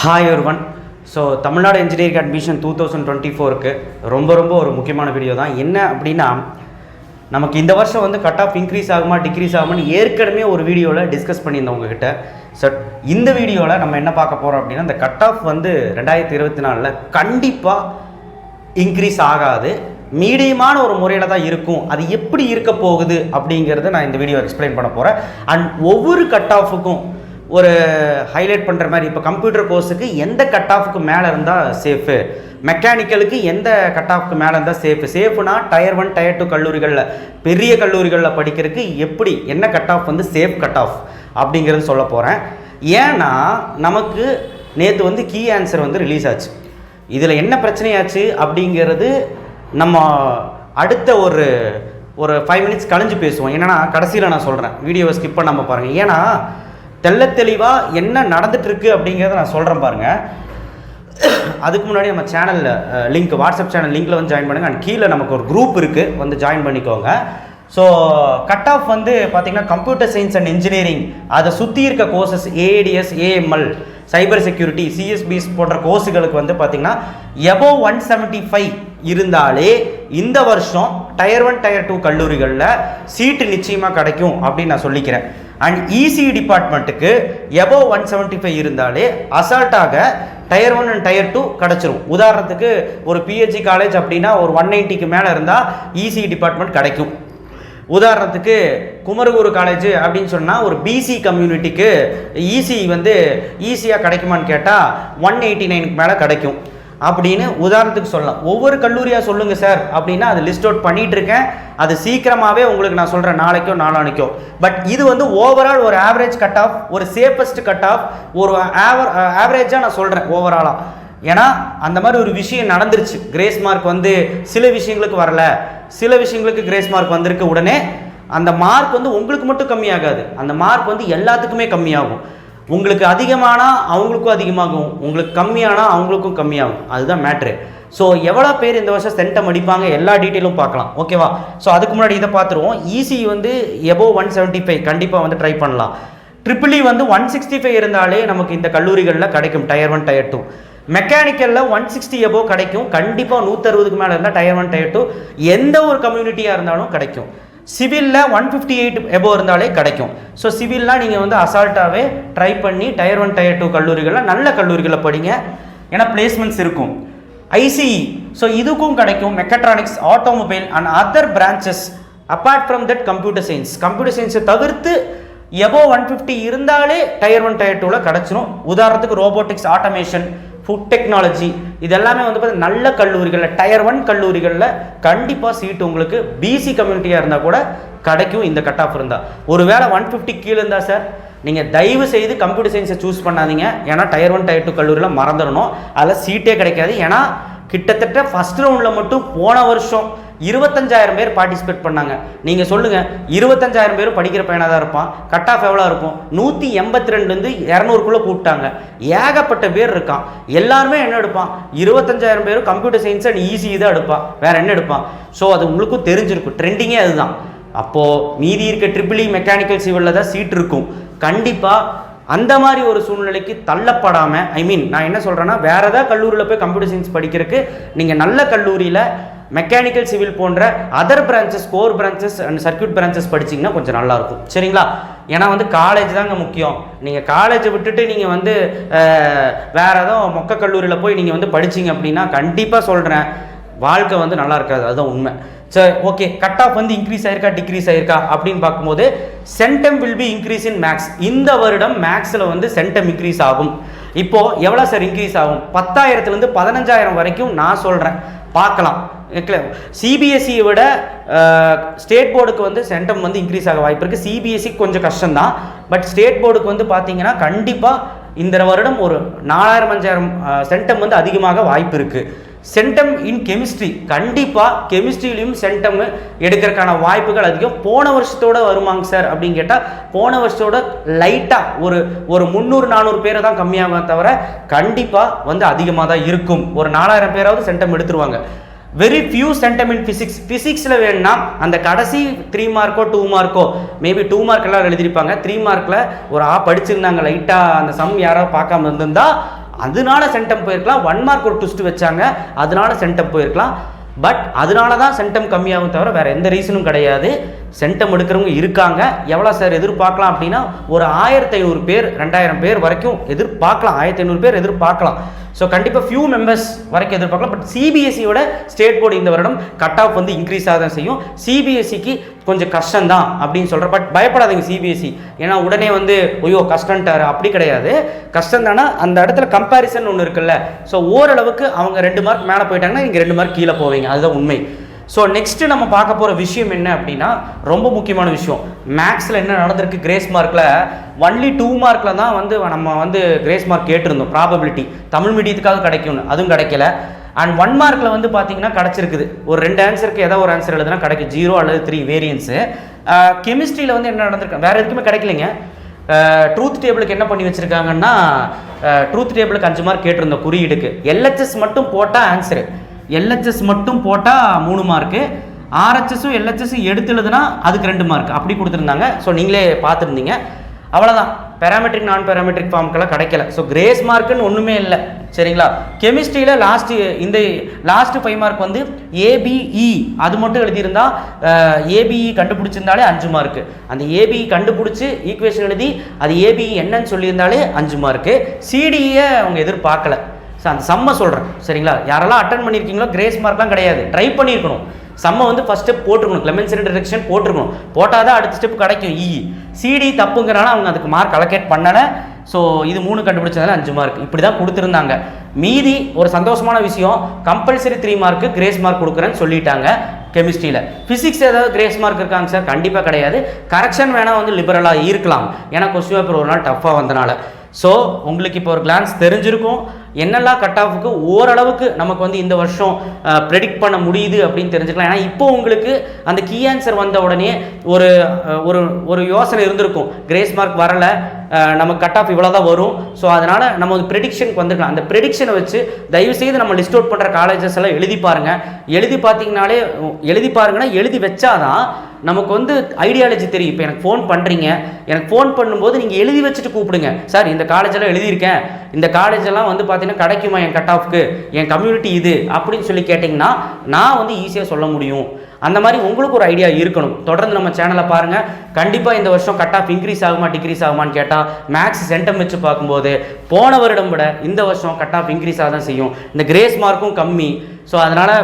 Hi ஒருவன் so Tamil Nadu engineering admission two thousand twenty ஃபோருக்கு ரொம்ப ரொம்ப ஒரு முக்கியமான வீடியோ தான். என்ன அப்படின்னா நமக்கு இந்த வருஷம் வந்து கட் ஆஃப் இன்க்ரீஸ் ஆகுமா டிக்ரீஸ் ஆகுமான்னு ஏற்கனவே ஒரு வீடியோவில் டிஸ்கஸ் பண்ணியிருந்தோம் உங்ககிட்ட. ஸோ இந்த வீடியோவில் நம்ம என்ன பார்க்க போகிறோம் அப்படின்னா இந்த கட் ஆஃப் வந்து ரெண்டாயிரத்தி இருபத்தி நாலில் கண்டிப்பாக இன்க்ரீஸ் ஆகாது. மீடியமான ஒரு முறையில் தான் இருக்கும். அது எப்படி இருக்க போகுது அப்படிங்கிறத நான் இந்த வீடியோ எக்ஸ்பிளைன் பண்ண போகிறேன் அண்ட் ஒவ்வொரு கட் ஆஃபுக்கும் ஒரு ஹைலைட் பண்ணுற மாதிரி. இப்போ கம்ப்யூட்டர் கோர்ஸுக்கு எந்த கட் ஆஃப்க்கு மேலே இருந்தால் சேஃபு மெக்கானிக்கலுக்கு எந்த கட் ஆஃப்க்கு மேலே இருந்தால் சேஃபு சேஃப்னா டயர் ஒன் டயர் டூ கல்லூரிகளில் பெரிய கல்லூரிகளில் படிக்கிறதுக்கு எப்படி என்ன கட் ஆஃப் வந்து சேஃப் கட் ஆஃப் அப்படிங்கிறது சொல்ல போகிறேன் ஏன்னா நமக்கு நேற்று வந்து கீ ஆன்சர் வந்து ரிலீஸ் ஆச்சு. இதில் என்ன பிரச்சனையாச்சு அப்படிங்கிறது நம்ம அடுத்த ஒரு ஒரு ஃபைவ் மினிட்ஸ் கழிஞ்சு பேசுவோம். என்னென்னா கடைசியில் நான் சொல்கிறேன் வீடியோவை ஸ்கிப் பண்ணாமல் பாருங்கள் ஏன்னா தெள்ள தெளிவாக என்ன நடந்துகிட்ருக்கு அப்படிங்கிறத நான் சொல்கிறேன் பாருங்கள் அதுக்கு முன்னாடி நம்ம சேனலில் லிங்க் வாட்ஸ்அப் சேனல் லிங்க்கில் வந்து ஜாயின் பண்ணுங்கள் அண்ட் கீழே நமக்கு ஒரு குரூப் இருக்குது வந்து ஜாயின் பண்ணிக்கோங்க. ஸோ கட் ஆஃப் வந்து பார்த்தீங்கன்னா கம்ப்யூட்டர் சயின்ஸ் அண்ட் இன்ஜினியரிங் அதை சுற்றி இருக்க courses ADS AML cyber security CSBS போன்ற கோர்ஸுகளுக்கு வந்து பார்த்திங்கன்னா எபோ ஒன் செவன்ட்டி ஃபைவ் இருந்தாலே இந்த வருஷம் டயர் ஒன் டயர் டூ கல்லூரிகளில் சீட்டு நிச்சயமாக கிடைக்கும் அப்படின்னு நான் சொல்லிக்கிறேன். அண்ட் இசி டிபார்ட்மெண்ட்டுக்கு எபோ ஒன் செவன்ட்டி ஃபைவ் இருந்தாலே அசால்ட்டாக tier one and tier two கிடச்சிரும். உதாரணத்துக்கு ஒரு பிஹெச்சி காலேஜ் அப்படின்னா ஒரு ஒன் நைன்ட்டிக்கு மேலே இருந்தால் இசி டிபார்ட்மெண்ட் கிடைக்கும். உதாரணத்துக்கு குமரகுரு காலேஜ் அப்படின்னு சொன்னால் ஒரு பிசி கம்யூனிட்டிக்கு ஈசி வந்து ஈஸியாக கிடைக்குமான்னு கேட்டால் ஒன் எயிட்டி நைனுக்கு மேலே கிடைக்கும். அப்படின்னு உதாரணத்துக்கு சொல்லலாம். ஒவ்வொரு கல்லூரியாக சொல்லுங்கள் சார் அப்படின்னா அது லிஸ்ட் அவுட் பண்ணிகிட்டு இருக்கேன் அது சீக்கிரமாகவே உங்களுக்கு நான் சொல்கிறேன் நாளைக்கோ நாளானிக்கோ. பட் இது வந்து ஓவரால் ஒரு ஆவரேஜ் கட் ஆஃப் ஒரு சேஃபஸ்ட் கட் ஆஃப் ஒரு ஆவர் ஆவரேஜாக நான் சொல்கிறேன் ஓவராலாக ஏன்னா அந்த மாதிரி ஒரு விஷயம் நடந்துருச்சு. கிரேஸ் மார்க் வந்து சில விஷயங்களுக்கு வரல. சில விஷயங்களுக்கு கிரேஸ் மார்க் வந்திருக்கு உடனே அந்த மார்க் வந்து உங்களுக்கு மட்டும் கம்மியாகாது. அந்த மார்க் வந்து எல்லாத்துக்குமே கம்மியாகும். உங்களுக்கு அதிகமானால் அவங்களுக்கும் அதிகமாகும் உங்களுக்கு கம்மியானால் அவங்களுக்கும் கம்மியாகும். அதுதான் மேட்ரு ஸோ எவ்வளோ பேர் இந்த வருஷம் சென்டம் அடிப்பாங்க எல்லா டீட்டெயிலும் பார்க்கலாம். ஓகேவா ஸோ அதுக்கு முன்னாடி இதை பார்த்துருவோம். ஈசி வந்து எபோ ஒன் செவன்ட்டி ஃபைவ் கண்டிப்பாக வந்து ட்ரை பண்ணலாம். ட்ரிபிளி e வந்து ஒன் சிக்ஸ்டி ஃபைவ் இருந்தாலே நமக்கு இந்த கல்லூரிகளில் கிடைக்கும் டயர் ஒன் டயர் டூ மெக்கானிக்கலில் ஒன் சிக்ஸ்டி எபோ கிடைக்கும். கண்டிப்பாக நூற்றறுபதுக்கு மேலே இருந்தால் டயர் ஒன் டயர் டூ எந்த ஒரு கம்யூனிட்டியாக இருந்தாலும் கிடைக்கும். சிவிலில் ஒன் ஃபிஃப்டி எயிட் எபோ இருந்தாலே கிடைக்கும். ஸோ சிவில்லாம் நீங்கள் வந்து அசால்ட்டாகவே ட்ரை பண்ணி டயர் ஒன் டயர் டூ கல்லூரிகளில் நல்ல கல்லூரிகளில் படிங்க. ஏன்னா பிளேஸ்மெண்ட்ஸ் இருக்கும். ஐசிஇ ஸோ இதுக்கும் கிடைக்கும் mechatronics automobile and other branches apart from that computer science computer சயின்ஸை தவிர்த்து எபோ ஒன் ஃபிஃப்டி இருந்தாலே டயர் ஒன் டயர் டூவில் கிடச்சிரும். உதாரணத்துக்கு ரோபோட்டிக்ஸ் ஆட்டோமேஷன் ஃபுட் டெக்னாலஜி இதெல்லாமே வந்து பார்த்திங்கன்னா நல்ல கல்லூரிகளில் டயர் ஒன் கல்லூரிகளில் கண்டிப்பாக சீட்டு உங்களுக்கு பிசி கம்யூனிட்டியாக இருந்தால் கூட கிடைக்கும் இந்த கட் ஆஃப் இருந்தால் ஒரு வேளை ஒன் ஃபிஃப்டி கீழே இருந்தால் சார் நீங்கள் தயவு செய்து கம்ப்யூட்டர் சயின்ஸை சூஸ் பண்ணாதீங்க. ஏன்னா டயர் ஒன் டயர் டூ கல்லூரியில் மறந்துடணும். அதில் சீட்டே கிடைக்காது. ஏன்னா கிட்டத்தட்ட ஃபஸ்ட் ரவுண்டில் மட்டும் போன வருஷம் இருபத்தஞ்சாயிரம் பேர் பார்ட்டிசிபேட் பண்ணாங்க. நீங்கள் சொல்லுங்கள் இருபத்தஞ்சாயிரம் பேரும் படிக்கிற பையனாக தான் இருப்பான். கட் ஆஃப் எவ்வளோ இருக்கும்? நூற்றி எண்பத்தி ரெண்டுலேருந்து இரநூறுக்குள்ளே கூப்பிட்டாங்க. ஏகப்பட்ட பேர் இருக்கான். எல்லாருமே என்ன எடுப்பான்? இருபத்தஞ்சாயிரம் பேரும் கம்ப்யூட்டர் சயின்ஸ் அண்ட் ஈஸி தான் எடுப்பான். வேறு என்ன எடுப்பான்? ஸோ அது உங்களுக்கும் தெரிஞ்சிருக்கும். ட்ரெண்டிங்கே அதுதான். அப்போது மீதி இருக்க ட்ரிபிளி மெக்கானிக்கல் சிவிலில் தான் சீட் இருக்கும். கண்டிப்பாக அந்த மாதிரி ஒரு சூழ்நிலைக்கு தள்ளப்படாமல் ஐ மீன் நான் என்ன சொல்கிறேன்னா வேறு ஏதாவது கல்லூரியில் போய் கம்ப்யூட்டர் சயின்ஸ் படிக்கிறதுக்கு நீங்கள் நல்ல கல்லூரியில் மெக்கானிக்கல் சிவில் போன்ற other branches core branches and circuit branches படிச்சிங்கன்னா கொஞ்சம் நல்லாயிருக்கும். சரிங்களா? ஏன்னா வந்து காலேஜ் தாங்க முக்கியம். நீங்கள் காலேஜை விட்டுட்டு நீங்கள் வந்து வேறு ஏதோ மொக்க கல்லூரியில் போய் நீங்கள் வந்து படிச்சீங்க அப்படின்னா கண்டிப்பாக சொல்கிறேன் வாழ்க்கை வந்து நல்லா இருக்காது. அதுதான் உண்மை. சரி ஓகே கட் ஆஃப் வந்து இன்க்ரீஸ் ஆயிருக்கா டிக்ரீஸ் ஆயிருக்கா அப்படின்னு பார்க்கும்போது centum will be increase in maths இந்த வருடம் மேக்ஸில் வந்து சென்டம் இன்க்ரீஸ் ஆகும். இப்போ எவ்வளோ சார் இன்க்ரீஸ் ஆகும்? பத்தாயிரத்துலேருந்து பதினஞ்சாயிரம் வரைக்கும் நான் சொல்கிறேன் பார்க்கலாம். சிபிஎஸ்சியை விட ஸ்டேட் போர்டுக்கு வந்து சென்டம் வந்து இன்க்ரீஸ் ஆக வாய்ப்பு இருக்குது சிபிஎஸ்சி கொஞ்சம் கஷ்டம்தான். பட் ஸ்டேட் போர்டுக்கு வந்து பார்த்தீங்கன்னா கண்டிப்பாக இந்த வருடம் ஒரு நாலாயிரம் அஞ்சாயிரம் சென்டம் வந்து அதிகமாக வாய்ப்பு இருக்குது சென்டம் இன் கெமிஸ்ட்ரி கண்டிப்பாக கெமிஸ்ட்ரியிலையும் சென்டம் எடுக்கிறதுக்கான வாய்ப்புகள் அதிகம். போன வருஷத்தோட வருமாங்க சார் அப்படின்னு கேட்டால் போன வருஷத்தோட லைட்டாக ஒரு ஒரு முந்நூறு நானூறு பேரை தான் கம்மியாகும் தவிர கண்டிப்பாக வந்து அதிகமாக தான் இருக்கும். ஒரு நாலாயிரம் பேராவது சென்டம் எடுத்துருவாங்க. வெரி ஃபியூ இன் ஃபிசிக்ஸ் ஃபிசிக்ஸில் வேணும்னா அந்த கடைசி த்ரீ மார்க்கோ டூ மார்க்கோ மேபி டூ மார்க் எல்லாம் எழுதியிருப்பாங்க. த்ரீ மார்க்கில் ஒரு ஆ படிச்சிருந்தாங்க லைட்டாக அந்த சம் யாராவது பார்க்காம இருந்திருந்தால் அதனால சென்டம் போயிருக்கலாம். ஒன் மார்க் ஒரு ட்விஸ்ட் வச்சாங்க. அதனால சென்டம் போயிருக்கலாம். பட் அதனால தான் சென்டம் கம்மியாகும் தவிர வேறு எந்த ரீசனும் கிடையாது. சென்டம் எடுக்கிறவங்க இருக்காங்க. எவ்வளோ சார் எதிர்பார்க்கலாம் அப்படின்னா ஒரு ஆயிரத்தி ஐநூறு பேர் ரெண்டாயிரம் பேர் வரைக்கும் எதிர்பார்க்கலாம். ஆயிரத்தி ஐநூறு பேர் எதிர்பார்க்கலாம். ஸோ கண்டிப்பாக ஃபியூ மெம்பர்ஸ் வரைக்கும் எதிர்பார்க்கலாம். பட் சிபிஎஸ்சியோட ஸ்டேட் போர்டு இந்த வருடம் கட் ஆஃப் வந்து இன்க்ரீஸ் ஆக தான் செய்யும். சிபிஎஸ்சிக்கு கொஞ்சம் கஷ்டம்தான் அப்படின்னு சொல்கிறேன் பட் பயப்படாதீங்க சிபிஎஸ்சி ஏன்னா உடனே வந்து ஐயோ கஷ்டன்ட்டாரு அப்படி கிடையாது. கஷ்டம் தானே அந்த இடத்துல கம்பேரிசன் ஒன்று இருக்குல்ல. ஸோ ஓரளவுக்கு அவங்க ரெண்டு மார்க் மேலே போயிட்டாங்கன்னா நீங்கள் ரெண்டு மார்க் கீழே போவீங்க. அதுதான் உண்மை. ஸோ நெக்ஸ்ட்டு நம்ம பார்க்க போகிற விஷயம் என்ன அப்படின்னா ரொம்ப முக்கியமான விஷயம். மேக்ஸில் என்ன நடந்திருக்கு? கிரேஸ் மார்க்கில் ஒன்லி டூ மார்க்கில் தான் வந்து நம்ம வந்து கிரேஸ் மார்க் கேட்டிருந்தோம் ப்ராபபிலிட்டி தமிழ் மீடியத்துக்காக கிடைக்கும்னு அதுவும் கிடைக்கல. அண்ட் ஒன் மார்க்கில் வந்து பார்த்தீங்கன்னா கிடச்சிருக்குது. ஒரு ரெண்டு ஆன்சருக்கு ஏதோ ஒரு ஆன்சர் எழுதுனா கிடைக்கும். ஜீரோ அல்லது த்ரீ வேரியன்ஸு கெமிஸ்ட்ரியில் வந்து என்ன நடந்திருக்கு? வேறு எதுக்குமே கிடைக்கலைங்க. ட்ரூத் டேபிளுக்கு என்ன பண்ணி வச்சுருக்காங்கன்னா ட்ரூத் டேபிளுக்கு அஞ்சு மார்க் கேட்டிருந்தோம் குறியீடுக்கு. எல்ஹெச்எஸ் மட்டும் போட்டால் ஆன்சரு எல்ஹெச்எஸ் மட்டும் போட்டால் மூணு மார்க்கு ஆர்ஹெச்எஸும் எல்ஹெச்எஸும் எடுத்து எழுதுனா அதுக்கு ரெண்டு மார்க் அப்படி கொடுத்துருந்தாங்க. ஸோ நீங்களே பார்த்துருந்தீங்க. அவ்வளோதான் பேராமெட்ரிக் நான் பேராமெட்ரிக் ஃபார்முக்கெல்லாம் கிடைக்கல. ஸோ கிரேஸ் மார்க்குன்னு ஒன்றுமே இல்லை. சரிங்களா? கெமிஸ்ட்ரியில் லாஸ்ட்டு இந்த லாஸ்ட்டு ஃபைவ் மார்க் வந்து ஏபிஇ அது மட்டும் எழுதியிருந்தா ஏபிஇ கண்டுபிடிச்சிருந்தாலே அஞ்சு மார்க்கு அந்த ஏபிஇ கண்டுபிடிச்சி ஈக்குவேஷன் எழுதி அது ஏபிஇ என்னன்னு சொல்லியிருந்தாலே அஞ்சு மார்க்கு சிடியை அவங்க எதிர்பார்க்கல. ஸோ அந்த செம்ம சொல்கிறேன் சரிங்களா? யாரெல்லாம் அட்டன் பண்ணியிருக்கீங்களோ கிரேஸ் மார்க்லாம் கிடையாது. ட்ரை பண்ணியிருக்கணும். செம்ம வந்து ஃபஸ்ட் ஸ்டெப் போட்டிருக்கணும். கிளமென்ஸ் டிரெக்ஷன் போட்டிருக்கணும். போட்டால் தான் அடுத்த ஸ்டெப் கிடைக்கும். E. இ சிடி தப்புங்கிறனால அவங்க அதுக்கு மார்க் அலோகேட் பண்ணலை. ஸோ இது மூணு கண்டுபிடிச்சதுனால அஞ்சு மார்க் இப்படி தான் கொடுத்துருந்தாங்க. மீதி ஒரு சந்தோஷமான விஷயம். Compulsory three mark grace mark கொடுக்குறேன்னு சொல்லிட்டாங்க கெமிஸ்ட்ரியில் ஃபிசிக்ஸ் ஏதாவது கிரேஸ் மார்க் இருக்காங்க சார் கண்டிப்பாக கிடையாது. கரெக்ஷன் வேணால் வந்து லிபரலாக இருக்கலாம். ஏன்னா கொஸ்டின் பேப்பர் ஒரு நாள் டஃப்பாக வந்தனால. ஸோ உங்களுக்கு இப்போ ஒரு கிளான்ஸ் தெரிஞ்சிருக்கும். என்னெல்லாம் கட் ஆஃபுக்கு ஓரளவுக்கு நமக்கு வந்து இந்த வருஷம் ப்ரெடிக்ட் பண்ண முடியுது அப்படின்னு தெரிஞ்சுக்கலாம். ஏன்னா இப்போ உங்களுக்கு அந்த கீ ஆன்சர் வந்த உடனே ஒரு ஒரு ஒரு யோசனை இருந்திருக்கும். கிரேஸ் மார்க் வரலை. நமக்கு கட் ஆஃப் இவ்வளோ தான் வரும். ஸோ அதனால் நம்ம ஒரு ப்ரெடிக்ஷனுக்கு வந்துக்கலாம் அந்த ப்ரெடிக்ஷனை வச்சு தயவு செய்து நம்ம லிஸ்ட் அவுட் பண்ணுற காலேஜஸ் எல்லாம் எழுதி பாருங்கள் எழுதி பார்த்தீங்கனாலே எழுதி பாருங்கன்னா எழுதி வச்சாதான் நமக்கு வந்து ஐடியாலஜி தெரியும். இப்போ எனக்கு ஃபோன் பண்ணுறீங்க எனக்கு ஃபோன் பண்ணும்போது நீங்கள் எழுதி வச்சுட்டு கூப்பிடுங்க. சார் இந்த காலேஜெல்லாம் எழுதியிருக்கேன். இந்த காலேஜெல்லாம் வந்து பார்த்தீங்கன்னா கிடைக்குமா என் கட் ஆஃப்க்கு என் கம்யூனிட்டி இது. அப்படின்னு சொல்லி கேட்டிங்கன்னா நான் வந்து ஈஸியாக சொல்ல முடியும். அந்த மாதிரி உங்களுக்கு ஒரு ஐடியா இருக்கணும். தொடர்ந்து நம்ம சேனலை பாருங்கள் கண்டிப்பாக இந்த வருஷம் கட் ஆஃப் இன்க்ரீஸ் ஆகுமா டிக்ரீஸ் ஆகுமான்னு கேட்டால் மேக்ஸ் சென்டம் வச்சு பார்க்கும்போது போன வருடம் விட இந்த வருஷம் கட் ஆஃப் இன்க்ரீஸ் ஆக தான் செய்யும். இந்த கிரேஸ் மார்க்கும் கம்மி. ஸோ அதனால்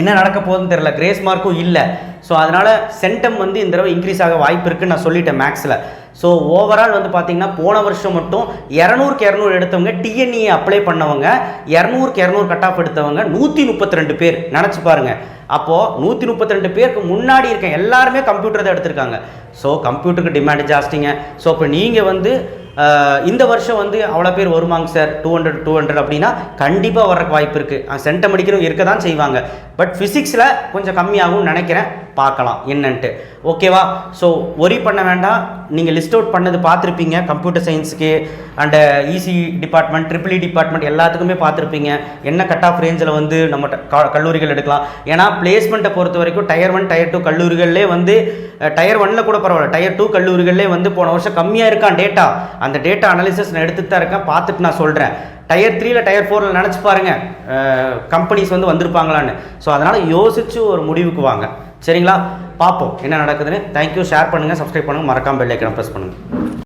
என்ன நடக்க போகுதுன்னு தெரியல. கிரேஸ் மார்க்கும் இல்லை. ஸோ அதனால் சென்டம் வந்து இந்த தடவை இன்க்ரீஸ் ஆக வாய்ப்பு இருக்குன்னு நான் சொல்லிட்டேன் மேக்ஸில் ஸோ ஓவரால் வந்து பார்த்தீங்கன்னா போன வருஷம் மட்டும் இரநூறுக்கு இரநூறு எடுத்தவங்க டிஎன்இ அப்ளை பண்ணவங்க இரநூறுக்கு இரநூறு கட் ஆஃப் எடுத்தவங்க நூற்றி முப்பத்தி ரெண்டு பேர். நினச்சி பாருங்கள் அப்போது நூற்றி முப்பத்தி ரெண்டு பேருக்கு முன்னாடி இருக்க எல்லாருமே கம்ப்யூட்டர் தான் எடுத்திருக்காங்க. ஸோ கம்ப்யூட்டருக்கு டிமாண்ட் ஜாஸ்திங்க. ஸோ இப்போ நீங்கள் வந்து இந்த வருஷம் வந்து அவ்வளோ பேர் வருவாங்க sir two hundred two hundred அப்படின்னா கண்டிப்பாக வர்றக்கு வாய்ப்பு இருக்குது சென்டம் அடிக்கிறவங்க இருக்க தான் செய்வாங்க. பட் ஃபிசிக்ஸில் கொஞ்சம் கம்மியாகும்னு நினைக்கிறேன். பார்க்கலாம். என்னன்ட்டு. ஓகேவா ஸோ ஒரி பண்ண வேண்டாம். நீங்கள் லிஸ்ட் அவுட் பண்ணது பார்த்துருப்பீங்க. Computer சயின்ஸுக்கு and EC department triple department எல்லாத்துக்குமே பார்த்துருப்பீங்க. என்ன கட் ஆஃப் ரேஞ்சில் வந்து நம்ம க- கல்லூரிகள் எடுக்கலாம். ஏன்னா பிளேஸ்மெண்ட்டை பொறுத்த வரைக்கும் டயர் ஒன் டயர் டூ கல்லூரிகள்லே வந்து டயர் ஒன்னில் கூட பரவாயில்ல. டயர் டூ கல்லூரிகள்லே வந்து போன வருஷம் கம்மியாக இருக்கான் டேட்டா அந்த டேட்டா அனாலிசிஸ் நான் எடுத்துகிட்டு தான் இருக்கேன். பார்த்துட்டு நான் சொல்கிறேன் டயர் த்ரீல டயர் ஃபோரில் நினச்சி பாருங்கள் கம்பெனிஸ் வந்து வந்திருப்பாங்களான்னு. ஸோ அதனால் யோசிச்சு ஒரு முடிவுக்கு வாங்க. சரிங்களா? பார்ப்போம் என்ன நடக்குதுன்னு. தேங்க்யூ ஷேர் பண்ணுங்கள் சப்ஸ்கிரைப் பண்ணுங்கள் மறக்காமல் பெல் ஐக்கனை ப்ரெஸ் பண்ணுங்கள்